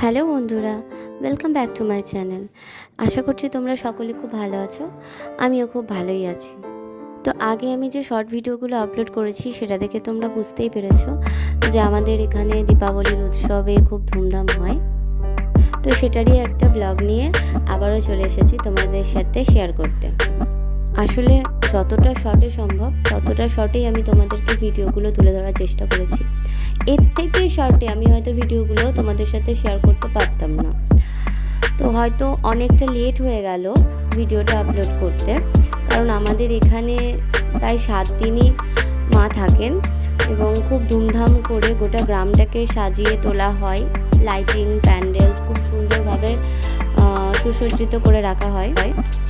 Hello বন্ধুরা welcome back to my channel আশা করছি তোমরা সকলে খুব ভালো আছো, আমিও খুব ভালোই আছি। তো আগে আমি যে শর্ট ভিডিওগুলো আপলোড করেছি, সেটা দেখে তোমরা বুঝতেই পেরেছ যে আমাদের এখানে দীপাবলির উৎসবে খুব ধুমধাম হয়। তো সেটারই একটা ব্লগ নিয়ে আবারও চলে এসেছি তোমাদের সাথে শেয়ার করতে। আসলে যতটা শর্টে সম্ভব, ততটা শর্টেই আমি তোমাদেরকে ভিডিওগুলো তুলে ধরার চেষ্টা করেছি। এর থেকে শর্টে আমি হয়তো ভিডিওগুলো তোমাদের সাথে শেয়ার করতে পারতাম না। তো হয়তো অনেকটা লেট হয়ে গেল ভিডিওটা আপলোড করতে। কারণ আমাদের এখানে প্রায় সাত দিনই মা থাকেন এবং খুব ধুমধাম করে গোটা গ্রামটাকে সাজিয়ে তোলা হয়। লাইটিং প্যান্ডেল খুব সুন্দরভাবে সুসজ্জিত করে রাখা হয়।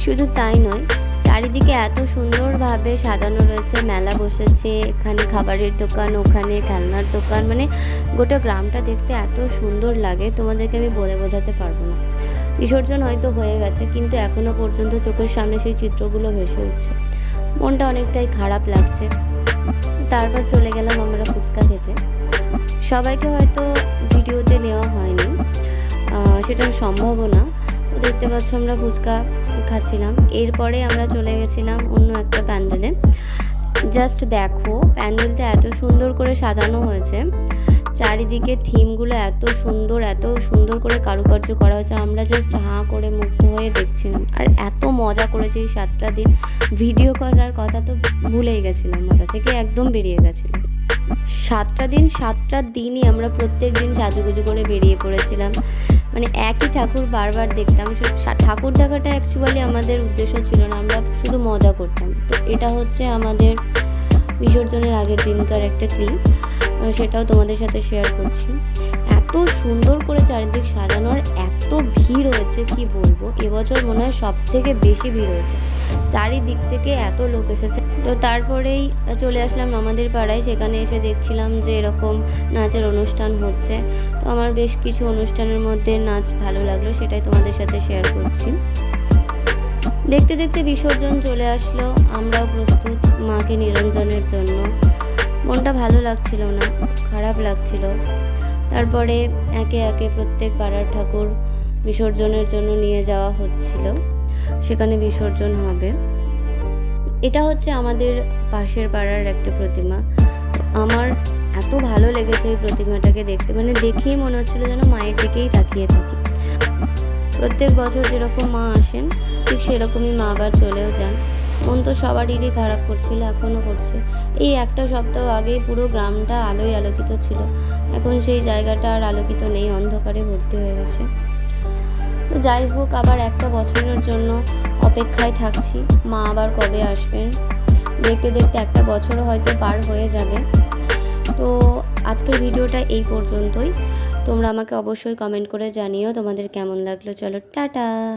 শুধু তাই নয় চারিদিকে এত সুন্দরভাবে সাজানো রয়েছে, মেলা বসেছে, এখানে খাবারের দোকান, ওখানে খেলনার দোকান মানে গোটা গ্রামটা দেখতে এত সুন্দর লাগে, তোমাদেরকে আমি বলে বোঝাতে পারব না। বিসর্জন হয়তো হয়ে গেছে, কিন্তু এখনও পর্যন্ত চোখের সামনে সেই চিত্রগুলো ভেসে উঠছে। মনটা অনেকটাই খারাপ লাগছে। তারপর চলে গেলাম আমরা ফুচকা খেতে। সবাইকে হয়তো ভিডিওতে নেওয়া হয়নি সেটা সম্ভবও না। তো দেখতে পাচ্ছ আমরা ফুচকা খাচ্ছিলাম। এরপরে আমরা চলে গেছিলাম অন্য একটা প্যান্ডেলে। জাস্ট দেখো, প্যান্ডেলটা এত সুন্দর করে সাজানো হয়েছে। চারিদিকে থিমগুলো এত সুন্দর এত সুন্দর করে কারুকার্য করা হয়েছে। আমরা জাস্ট হাঁ করে মুগ্ধ হয়ে দেখছিলাম। আর এত মজা করেছে এই সাতটা দিন। ভিডিও করার কথা তো ভুলেই গেছিলাম মাথা থেকে একদম বেরিয়ে গেছিল সাতটা দিন, সাতটা দিনই আমরা প্রত্যেক দিন সাজুগুজু করে বেরিয়ে পড়েছিলাম। মানে একই ঠাকুর বারবার দেখতাম ঠাকুর দেখাটা অ্যাকচুয়ালি আমাদের উদ্দেশ্য ছিল না, আমরা শুধু মজা করতাম। তো এটা হচ্ছে আমাদের বিসর্জনের আগের দিনকার একটা ক্লিপ সেটাও তোমাদের সাথে শেয়ার করছি। এত সুন্দর করে চারিদিক সাজানোর এত ভিড় হয়েছে, কি বলব? এবছর মনে হয় সব থেকে বেশি ভিড় হয়েছে। চারিদিক থেকে এত লোক এসেছে। তো তারপরেই চলে আসলাম আমাদের পাড়ায়। সেখানে এসে দেখছিলাম যে এরকম নাচের অনুষ্ঠান হচ্ছে। তো আমার বেশ কিছু অনুষ্ঠানের মধ্যে নাচ ভালো লাগল, সেটাই তোমাদের সাথে শেয়ার করছি। দেখতে দেখতে বিসর্জন চলে আসলো। আমরাও প্রস্তুত মাকে নিরঞ্জনের জন্য। মনটা ভালো লাগছিল না, খারাপ লাগছিল। তারপরে একে একে প্রত্যেক পাড়ার ঠাকুর বিসর্জনের জন্য নিয়ে যাওয়া হচ্ছিল। সেখানে বিসর্জন হবে। এটা হচ্ছে আমাদের পাশের পাড়ার একটা প্রতিমা। আমার এত ভালো লেগেছে এই প্রতিমাটাকে দেখতে। মানে দেখেই মনে হচ্ছিল যেন মায়ের দিকেই তাকিয়ে থাকি। প্রত্যেক বছর যেরকম মা আসেন, ঠিক সেরকমই মা আবার চলেও যান। মন তো সবারই খারাপ করছিল এখনও করছে এই একটা সপ্তাহ আগেই পুরো গ্রামটা আলোয় আলোকিত ছিল। এখন সেই জায়গাটা আর আলোকিত নেই, অন্ধকারে ভর্তি হয়ে গেছে। তো যাই হোক, আবার একটা বছরের জন্য অপেক্ষায় থাকছি। মা আবার কবে আসবেন? দেখতে দেখতে একটা বছরও হয়তো পার হয়ে যাবে। তো আজকের ভিডিওটা এই পর্যন্তই। তোমরা আমাকে অবশ্যই কমেন্ট করে জানিও তোমাদের কেমন লাগল। চলো, টাটা!